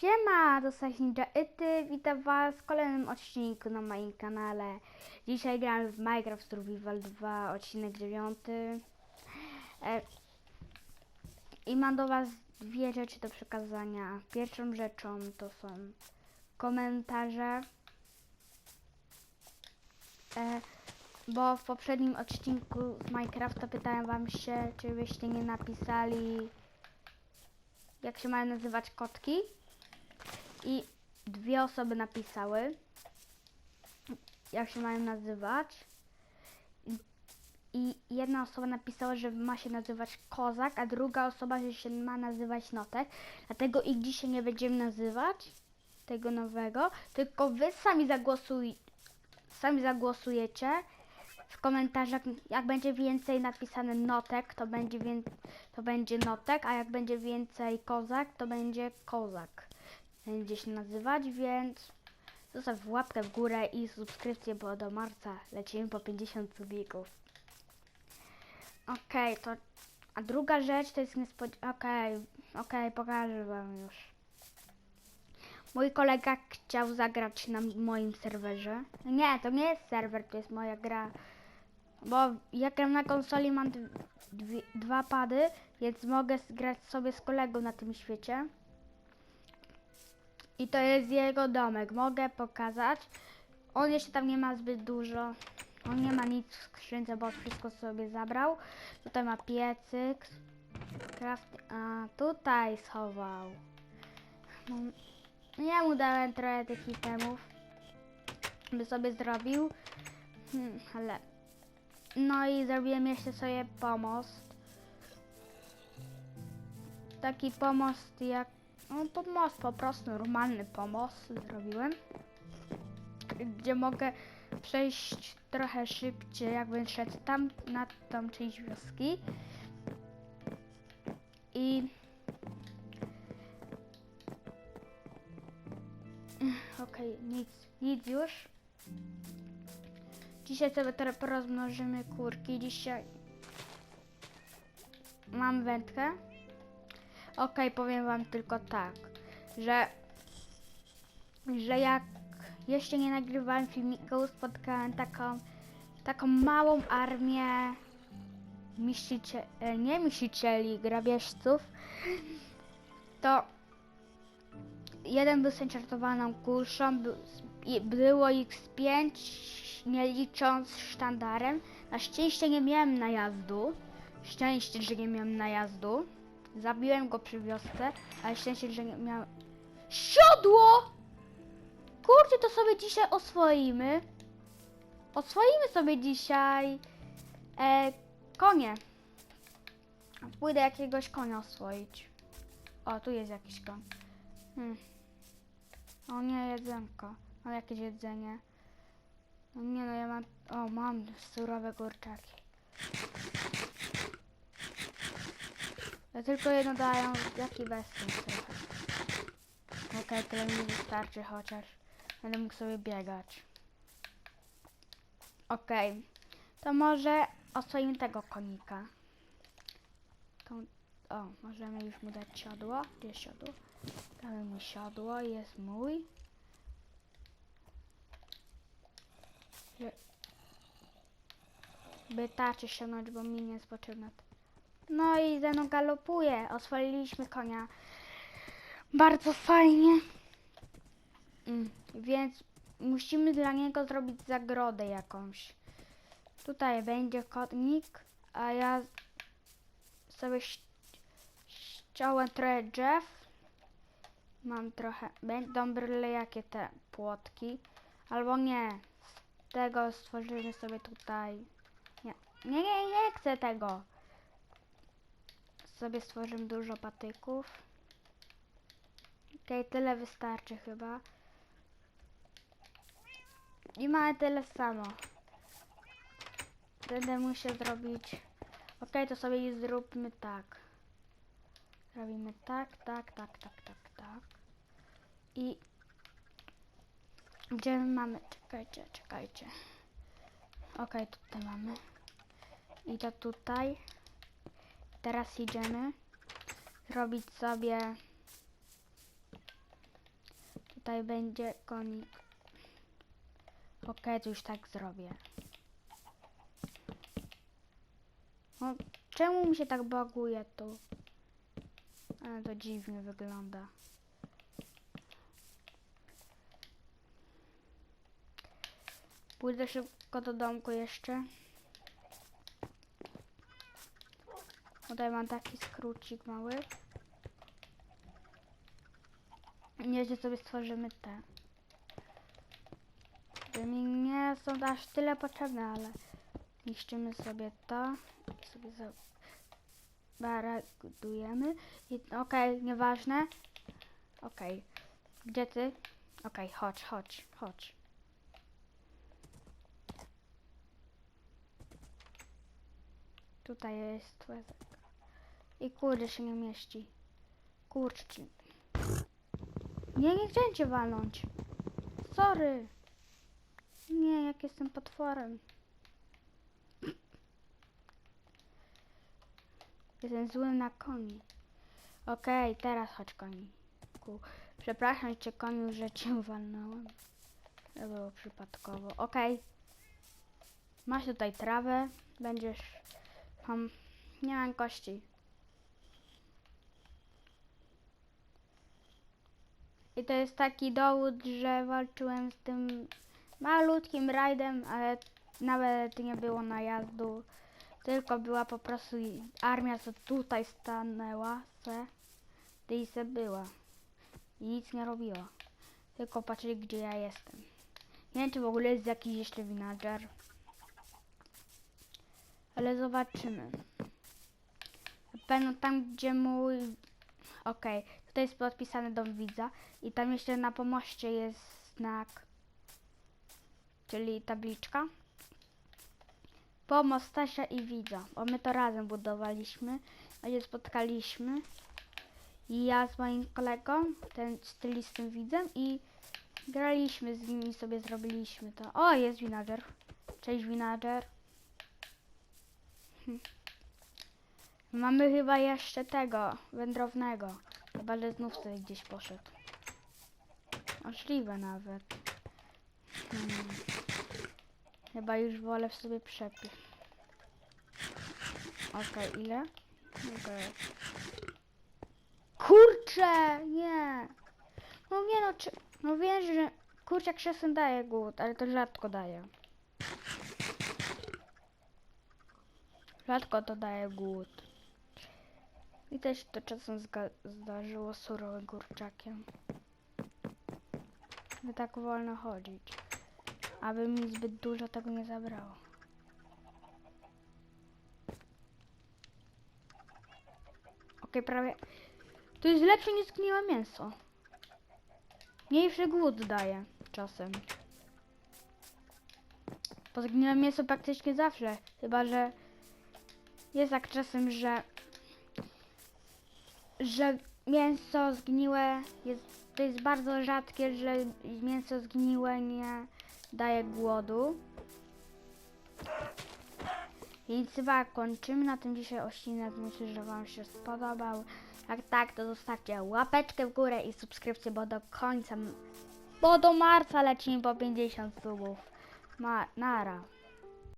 Siema, jest Ninja Ity, witam was w kolejnym odcinku na moim kanale. Dzisiaj gramy w Minecraft Survival 2, odcinek 9. E, I mam do was dwie rzeczy do przekazania. Pierwszą rzeczą to są komentarze. E, bo w poprzednim odcinku z Minecrafta pytałem wam się, czy byście nie napisali jak się mają nazywać kotki. I dwie osoby napisały, jak się mają nazywać. I- jedna osoba napisała, że ma się nazywać kozak, a druga osoba, że się ma nazywać notek. Dlatego ich dzisiaj nie będziemy nazywać tego nowego, tylko wy sami zagłosuj, sami zagłosujecie w komentarzach, jak będzie więcej napisane notek, to będzie, to będzie notek, a jak będzie więcej kozak, to będzie kozak. Będzie się nazywać, więc zostaw łapkę w górę i subskrypcję, bo do marca lecimy po 50 subików. Okej, to... A druga rzecz to jest niespodzianka... Okej, okej, pokażę wam już. Mój kolega chciał zagrać na moim serwerze. Nie, to nie jest serwer, to jest moja gra. Bo jak gram na konsoli mam dwie, dwa pady, więc mogę grać sobie z kolegą na tym świecie. I to jest jego domek. Mogę pokazać. On jeszcze tam nie ma zbyt dużo. On nie ma nic w skrzynce, bo wszystko sobie zabrał. Tutaj ma piecyk. Craft... A, tutaj schował. No, ja mu dałem trochę tych itemów, by sobie zrobił. Hmm, ale... No i zrobiłem jeszcze sobie pomost. Taki pomost jak... No pomost, po prostu normalny pomost zrobiłem. Gdzie mogę przejść trochę szybciej, jakbym szedł tam na tą część wioski. I... Okej, nic, nic już. Dzisiaj sobie trochę porozmnożymy kurki. Dzisiaj mam wędkę. Okej, powiem wam tylko tak, że że jak jeszcze nie nagrywałem filmiku, spotkałem taką taką małą armię myślicie, e, nie myślicieli, grabieżców, to jeden był zenchantowaną kuszą, był, i było ich z pięć, nie licząc sztandarem. Na szczęście nie miałem najazdu. Szczęście, że nie miałem najazdu. Zabiłem go przy wiosce, ale szczęście, że nie miałem... Siodło! Kurczę, to sobie dzisiaj oswoimy. Oswoimy sobie dzisiaj e, konie. Pójdę jakiegoś konia oswoić. O, tu jest jakiś koń. Hmm. O nie, jedzenko. Mam jakieś jedzenie. No nie no, ja mam... O, mam surowe kurczaki. Ja tylko jedno dają, jaki bezsens trochę. Okej, tyle mi wystarczy chociaż. Będę mógł sobie biegać. Okej. To może oswoimy tego konika. To, o, możemy już mu dać siodło. Gdzie siodło? Damy mu siodło, jest mój. By tarczy ściągnąć, bo mi nie jest potrzebna. No i ze mną galopuje. Oswoliliśmy konia. Bardzo fajnie. Mm, więc musimy dla niego zrobić zagrodę jakąś. Tutaj będzie kotnik, a ja sobie ściąłem trochę drzew. Mam trochę, będą bryle jakie te płotki. Albo nie, tego stworzymy sobie tutaj. Nie, nie, nie, nie chcę tego. Sobie stworzymy dużo patyków. Okej, tyle wystarczy chyba. I mamy tyle samo. Będę musiał zrobić... Okej, to sobie zróbmy tak. Robimy tak, tak, tak, tak, tak, tak. I... Gdzie my mamy? Czekajcie, czekajcie. Okej, tutaj mamy. I to tutaj. Teraz idziemy zrobić sobie tutaj będzie konik. Okej, to już tak zrobię. No, czemu mi się tak baguje tu? Ale to dziwnie wygląda. Pójdę szybko do domku jeszcze. Tutaj mam taki skrócik mały. Nieźle sobie stworzymy te. Które mi nie są aż tyle potrzebne, ale niszczymy sobie to i sobie zabaradujemy. I okej, nieważne. Okej. Gdzie ty? Okej, chodź, chodź, chodź. Tutaj jest łezek. I kurde się nie mieści. Kurczę. Nie, nie chciałem cię walnąć. Sorry. Nie, jak jestem potworem. Jestem zły na koni. Okej, teraz chodź koni. Ku. Przepraszam cię koniu, że cię walnąłem. To było przypadkowo. Okej. Masz tutaj trawę. Będziesz... Mam... Nie mam kości. I to jest taki dowód, że walczyłem z tym malutkim rajdem, ale nawet nie było najazdu. Tylko była po prostu armia, co tutaj stanęła se. I se była. I nic nie robiła. Tylko patrzyli, gdzie ja jestem. Nie wiem, czy w ogóle jest jakiś jeszcze villager. Ale zobaczymy. Na pewno tam, gdzie mój... Okej, tutaj jest podpisany dom widza. I tam jeszcze na pomoście jest znak, czyli tabliczka. Pomost Stasia i widza, bo my to razem budowaliśmy, a się spotkaliśmy. I ja z moim kolegą, ten stylistym widzem i graliśmy z nimi sobie zrobiliśmy to. O, jest villager. Cześć villager. Hm. Mamy chyba jeszcze tego, wędrownego. Chyba, znów sobie gdzieś poszedł. Możliwe nawet. Hmm. Chyba już wolę w sobie przepis. Okej, ile? Okej. Kurczę, nie. No nie no, czy... No wiesz, że kurczak czasem daje głód, ale to rzadko daje. Rzadko to daje głód. I też to czasem zdarzyło surowym kurczakiem. Nie tak wolno chodzić. Aby mi zbyt dużo tego nie zabrało. Okej, prawie. To jest lepsze niż zgniłe mięso. Mniejszy głód daje czasem. Bo zgniłe mięso praktycznie zawsze. Chyba, że jest tak czasem, że że mięso zgniłe jest, to jest bardzo rzadkie, że mięso zgniłe nie daje głodu. Więc chyba kończymy na tym dzisiaj odcinek. Myślę, że Wam się spodobał. Jak tak, to zostawcie łapeczkę w górę i subskrypcję, bo do końca, bo do marca lecimy po 50 subów. Ma, nara.